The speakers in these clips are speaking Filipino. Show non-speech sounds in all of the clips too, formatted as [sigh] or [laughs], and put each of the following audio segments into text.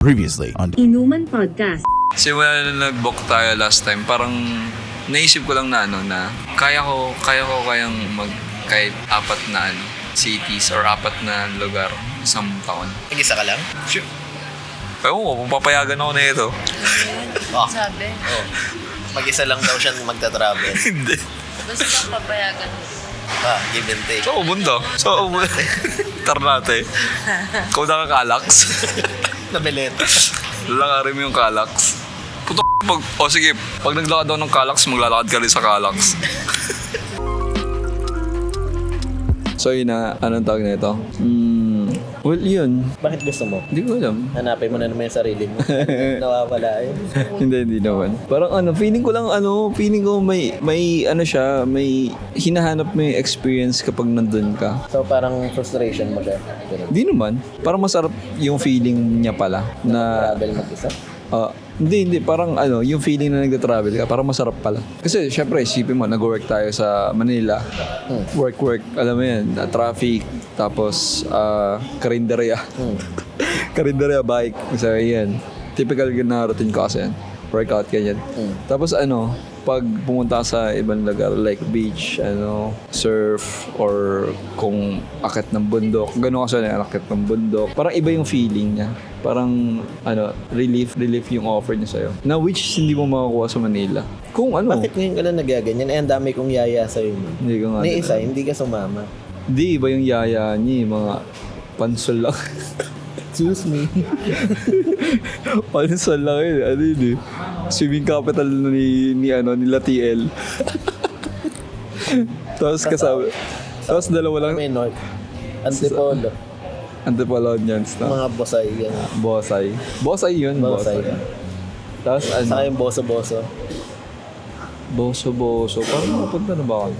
Previously on Inuman Podcast. Simula na nag-book tayo last time, parang naisip ko lang na ano na kaya ko kaya ko kayang mag kahit apat na ano cities or apat na lugar isang taon. Nag-isa ka lang? Sure. Ewan ko, kung papayagan ako na ito. Oh. Sabi. Oh. Mag-isa lang daw siya magta-travel. [laughs] Hindi. Basta papayagan. ah, give and take. So, ubunda. So, ubunda. [laughs] Tarnate. Kung nakakalax. [laughs] Nabeleta. Lalakarin mo yung kalax. Puto pag, o sige, pag naglakad daw ng kalax, maglalakad ka rin sa kalax. so yun na, anong tawag na ito? Hmm, well, yun. Bakit gusto mo? Hindi ko alam. Hanapin mo na naman yung sarili mo. [laughs] Nawawala yun. hindi, hindi naman. Parang ano, feeling ko lang ano, feeling ko may, may ano siya, may hinahanap mo yung experience kapag nandun ka. So parang frustration mo siya. Hindi naman. Parang masarap yung feeling niya pala na Travel mag-isa. Ah, hindi, hindi. Parang ano, yung feeling na nagda-travel ka, parang masarap pala. Kasi syempre, isipin mo, nag-work tayo sa Manila. Hmm. Work, work. Alam mo yan, na traffic. Tapos, ah, karinderya. Hmm. [laughs] karinderya, bike. So, yan. Typical na routine ko kasi yan. Workout, ganyan. Hmm. Tapos ano, pag pumunta sa ibang lugar like beach, ano, surf, or kung akit ng bundok, gano'n kasi na akit ng bundok, parang iba yung feeling niya. Parang, ano, relief, relief yung offer niya sa'yo. Na which hindi mo makukuha sa Manila. Kung ano, Bakit ngayon ka lang nagaganyan? Eh, ang dami kong yaya sa'yo. hindi ko nga. Ni isa, hindi ka sumama. Hindi, iba yung yaya niya, yung mga pansol lang. Excuse me. [laughs] pansol lang yun, ano yun eh. Swimming capital ni, ni ano, nila TL. [laughs] Tapos kasama, tapos dalawa lang, May North. Antipolo. Antipolonians na. Mga bosay. Yan. Bosay. Bosay yun, Bosay. Bosay. Tapos Saka ano, yung boso-boso. boso-boso. Parang napunta na ba ako?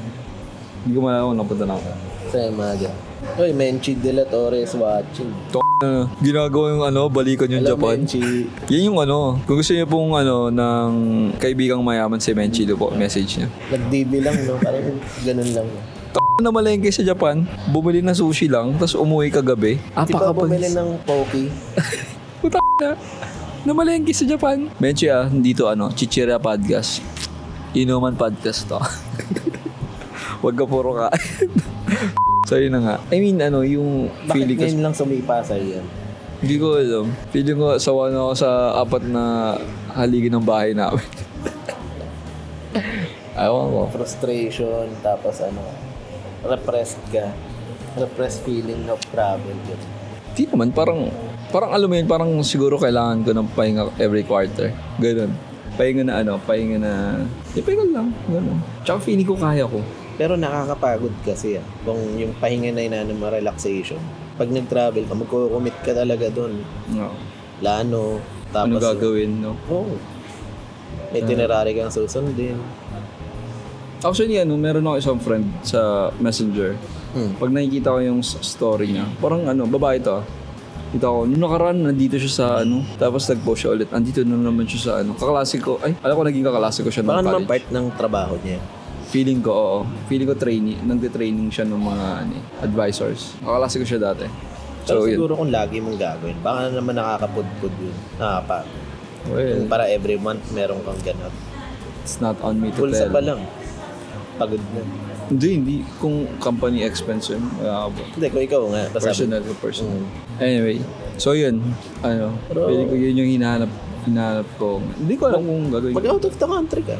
Hindi ko malalaman kung napunta na ako. Sa ganyan. Uy, Menchi de la Torres watching. T- na, ginagawa yung ano, balikan yung Alam, Japan. Menchi. Yan yung ano, kung gusto niyo pong ano, ng kaibigang mayaman si Menchido po, message niya. Nag-DB lang, no? Parang ganun lang. No? T- na malengke sa Japan, bumili ng sushi lang, tapos umuwi kagabi. Di ba bumili ng Poki? [laughs] Puta na. Namalengke sa Japan. Menchi ah, dito ano, Chichira Podcast. Inuman Podcast to. [laughs] Huwag ka puro kain. [laughs] [laughs] so yun na nga. I mean ano, yung Bakit feeling ko, ngayon lang sumipa sa'yo yan? hindi ko alam. Feeling ko sawa na ako sa apat na haligi ng bahay namin. [laughs] Ayaw ko. Frustration, tapos ano, repressed ka. Repressed feeling of travel. Yun. Di naman, parang, parang alam mo yun, parang siguro kailangan ko ng pahinga every quarter. Ganun. Pahinga na ano, pahinga na, di pahinga lang. Ganun. Tsaka feeling ko kaya ko. Pero nakakapagod kasi ah. Kung yung pahinga na inaano mo, relaxation. Pag nag-travel ka, magko-commit ka talaga doon. No. Plano, tapos... ano gagawin, no? Oo. May itinerary kang susundin. Actually, ano, meron ako isang friend sa Messenger. Hmm. Pag nakikita ko yung story niya, parang ano, babae to ah. Kita ko, nung nakaraan, nandito siya sa ano, tapos nag-post siya ulit, andito na naman siya sa ano, kaklase ko, ay, alam ko naging kaklase ko siya Baka nung naman college. part ng trabaho niya. Feeling ko, oo. Feeling ko training, nagde-training siya ng mga ano, eh, advisors. Kaklase ko siya dati. Pero So, yun. siguro kung lagi mong gagawin, baka naman nakakapudpud yun. Nakapa. Well, Para every month, meron kang ganap. it's not on me to Pulsa tell. pa lang. Pagod na. Hindi, hindi. Kung company expense yun, wala ka ba? Hindi, kung ikaw nga. Basta Personal ko, personal. Mm. Anyway, so yun. Ano, Pero- feeling ko yun yung hinahanap, hinahanap ko. Hindi ko alam kung gagawin Mag out of the country ka.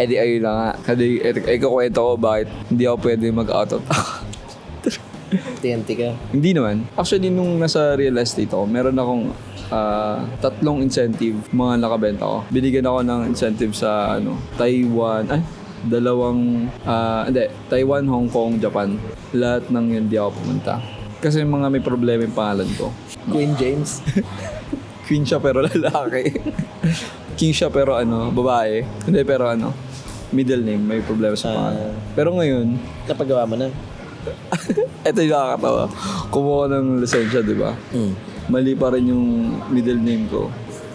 Eh di ayun lang nga. Kasi eh, ikakwento ko bakit hindi ako pwede mag-out of TNT ka. Hindi naman. Actually, nung nasa real estate ako, meron akong ah, tatlong incentive mga nakabenta ko. Binigyan ako ng incentive sa ano, Taiwan, ay, dalawang, ah, hindi, Taiwan, Hong Kong, Japan. Lahat ng yun di ako pumunta. Kasi mga may problema yung pangalan ko. Queen James. [laughs] Queen siya pero lalaki. King siya pero ano, babae. Hindi pero ano, middle name, may problema sa pangalan. Pero ngayon, Napagawa mo na. [laughs] ito yung nakakatawa. Kumuha ko ng lisensya, di ba? Mm. Mali pa rin yung middle name ko.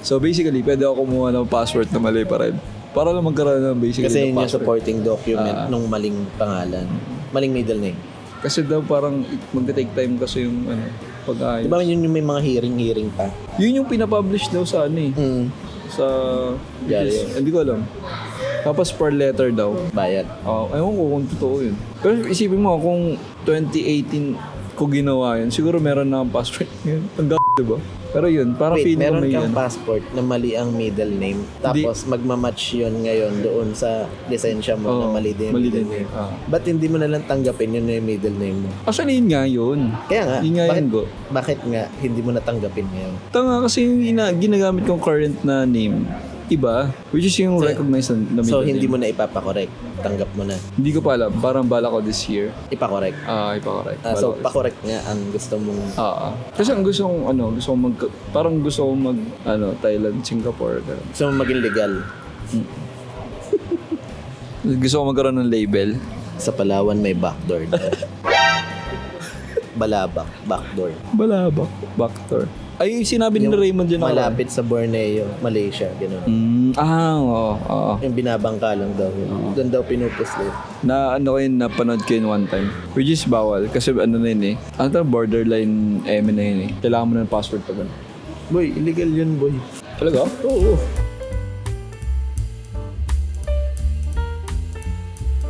So basically, pwede ako kumuha ng password na mali pa rin. Para lang magkaroon ng basically Kasi ng yun yung password. supporting document Ah. nung maling pangalan. Maling middle name. Kasi daw parang mag-take time kasi yung ano, pag Di ba yun yung may mga hearing-hearing pa? Yun yung pinapublish daw sa ano eh. Mm. Sa... Diary. Yes, Hindi ko alam. Tapos per letter daw. Bayad. Oh, ewan ko kung totoo yun. Pero isipin mo, kung 2018 ko ginawa yun, siguro meron na akong password [laughs] ngayon. Ang g***, diba? Pero yun, parang Wait, feeling ko meron may kang ano. passport na mali ang middle name. Tapos magmamatch yun ngayon doon sa lisensya mo na Oo, mali din yung mali middle din name. yun. Ah. Ba't hindi mo na lang tanggapin yun na yung middle name mo? Actually, yun nga yun. Kaya nga, Yun nga bakit, yun, go. bakit nga hindi mo natanggapin ngayon? Tanga kasi yung ina, ginagamit kong current na name, iba. Which is yung So- recognized na, na So, middle hindi name. mo na ipapakorek. Tanggap mo na. Hindi ko pa alam. Parang bala ko this year. Ipakorek. Ah, ipa-correct. Ah, Bala so, ko. pakorek nga ang gusto mong... Ah, ah. Kasi ang gusto kong, ano, gusto kong mag, parang gusto kong mag, ano, Thailand, Singapore, ganun. Gusto mong maging legal. [laughs] Gusto kong magkaroon ng label. Sa Palawan may backdoor. [laughs] Balabak, backdoor. Balabak. Backdoor. Ay, sinabi ni Raymond yun ako. Malapit sa Borneo, Malaysia, gano'n. Mm, ah, oo, oo. Yung binabangka lang daw yun. Doon daw pinupuslit. Na ano ko yun, napanood ko yun one time. Which is bawal. Kasi ano na yun eh. Ano to, borderline M na yun eh. Kailangan mo na ng password pa ganun. Boy, illegal yun, boy. Talaga? Oo.